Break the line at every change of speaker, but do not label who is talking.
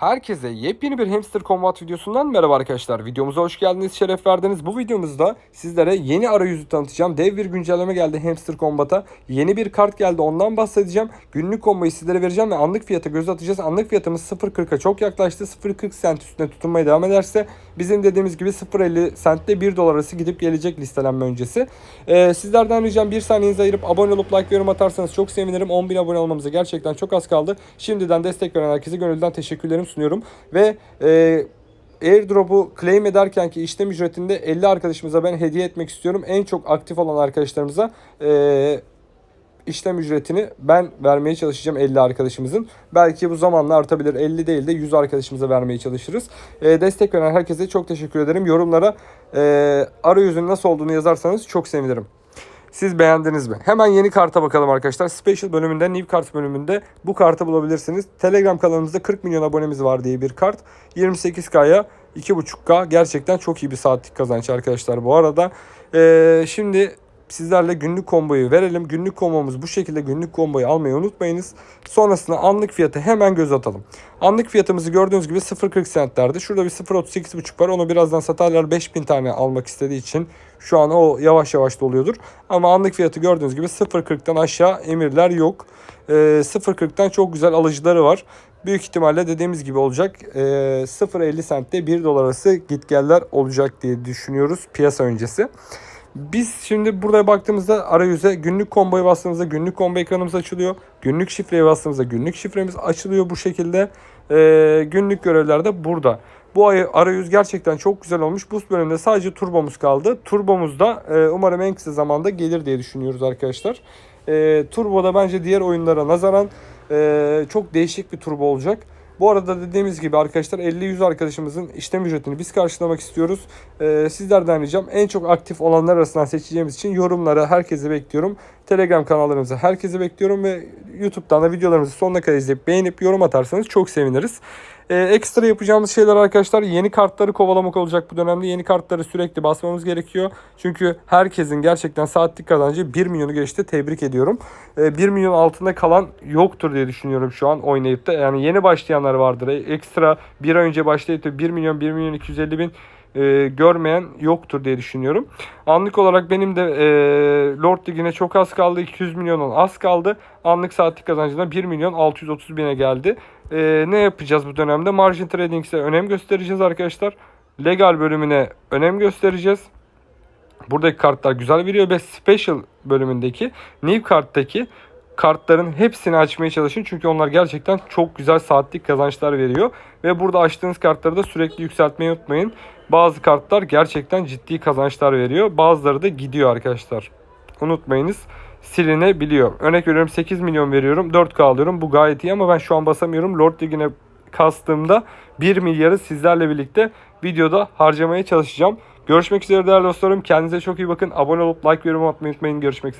Herkese yepyeni bir Hamster Combat videosundan merhaba arkadaşlar. Videomuza hoş geldiniz, şeref verdiniz. Bu videomuzda sizlere yeni arayüzü tanıtacağım. Dev bir güncelleme geldi Hamster Combat'a. Yeni bir kart geldi ondan bahsedeceğim. Günlük komboyu sizlere vereceğim ve anlık fiyata göz atacağız. Anlık fiyatımız 0.40'a çok yaklaştı. 0.40 sent üstüne tutunmaya devam ederse bizim dediğimiz gibi 0.50 sentte 1 dolar arası gidip gelecek listelenme öncesi. Ee, sizlerden ricam bir saniyenizi ayırıp abone olup like yorum atarsanız çok sevinirim. 10.000 abone olmamıza gerçekten çok az kaldı. Şimdiden destek veren herkese gönülden teşekkürlerimi sunuyorum. Ve e, airdrop'u claim ederken ki işlem ücretinde 50 arkadaşımıza ben hediye etmek istiyorum. En çok aktif olan arkadaşlarımıza e, işlem ücretini ben vermeye çalışacağım 50 arkadaşımızın. Belki bu zamanla artabilir. 50 değil de 100 arkadaşımıza vermeye çalışırız. E, destek veren herkese çok teşekkür ederim. Yorumlara e, arayüzün nasıl olduğunu yazarsanız çok sevinirim. Siz beğendiniz mi? Hemen yeni karta bakalım arkadaşlar. Special bölümünde, New Cards bölümünde bu kartı bulabilirsiniz. Telegram kanalımızda 40 milyon abonemiz var diye bir kart. 28K'ya 2.5K gerçekten çok iyi bir saatlik kazanç arkadaşlar bu arada. Ee, şimdi sizlerle günlük komboyu verelim. Günlük kombomuz bu şekilde günlük komboyu almayı unutmayınız. Sonrasında anlık fiyatı hemen göz atalım. Anlık fiyatımızı gördüğünüz gibi 0.40 centlerdi. Şurada bir 0.38.5 var. Onu birazdan satarlar 5000 tane almak istediği için şu an o yavaş yavaş doluyordur. Ama anlık fiyatı gördüğünüz gibi 0.40'tan aşağı emirler yok. Ee, 0.40'tan çok güzel alıcıları var. Büyük ihtimalle dediğimiz gibi olacak. Ee, 0.50 centte 1 dolar arası gitgeller olacak diye düşünüyoruz piyasa öncesi. Biz şimdi burada baktığımızda arayüze günlük komboya bastığımızda günlük combo ekranımız açılıyor. Günlük şifreye bastığımızda günlük şifremiz açılıyor bu şekilde. Ee, günlük görevler de burada. Bu ay arayüz gerçekten çok güzel olmuş. Bu bölümde sadece turbomuz kaldı. Turbomuz da e, umarım en kısa zamanda gelir diye düşünüyoruz arkadaşlar. E, turbo da bence diğer oyunlara nazaran e, çok değişik bir turbo olacak. Bu arada dediğimiz gibi arkadaşlar 50-100 arkadaşımızın işlem ücretini biz karşılamak istiyoruz. Ee, sizlerden ricam en çok aktif olanlar arasından seçeceğimiz için yorumlara herkesi bekliyorum. Telegram kanallarımıza herkesi bekliyorum ve YouTube'dan da videolarımızı sonuna kadar izleyip beğenip yorum atarsanız çok seviniriz. Ee, ekstra yapacağımız şeyler arkadaşlar yeni kartları kovalamak olacak bu dönemde. Yeni kartları sürekli basmamız gerekiyor. Çünkü herkesin gerçekten saatlik kazancı 1 milyonu geçti. Tebrik ediyorum. Ee, 1 milyon altında kalan yoktur diye düşünüyorum şu an oynayıp da. Yani yeni başlayanlar vardır. Ekstra bir ay önce başlayıp da 1 milyon 1 milyon 250 bin e, görmeyen yoktur diye düşünüyorum. Anlık olarak benim de e, Lord Ligi'ne çok az kaldı. 200 milyonun az kaldı. Anlık saatlik kazancına 1 milyon 630 bine geldi. E, ne yapacağız bu dönemde? Margin Trading'e önem göstereceğiz arkadaşlar. Legal bölümüne önem göstereceğiz. Buradaki kartlar güzel veriyor ve Special bölümündeki New Kart'taki kartların hepsini açmaya çalışın. Çünkü onlar gerçekten çok güzel saatlik kazançlar veriyor. Ve burada açtığınız kartları da sürekli yükseltmeyi unutmayın. Bazı kartlar gerçekten ciddi kazançlar veriyor. Bazıları da gidiyor arkadaşlar. Unutmayınız silinebiliyor. Örnek veriyorum 8 milyon veriyorum 4K alıyorum. Bu gayet iyi ama ben şu an basamıyorum. Lord Ligi'ne kastığımda 1 milyarı sizlerle birlikte videoda harcamaya çalışacağım. Görüşmek üzere değerli dostlarım. Kendinize çok iyi bakın. Abone olup like ve yorum atmayı unutmayın. Görüşmek üzere.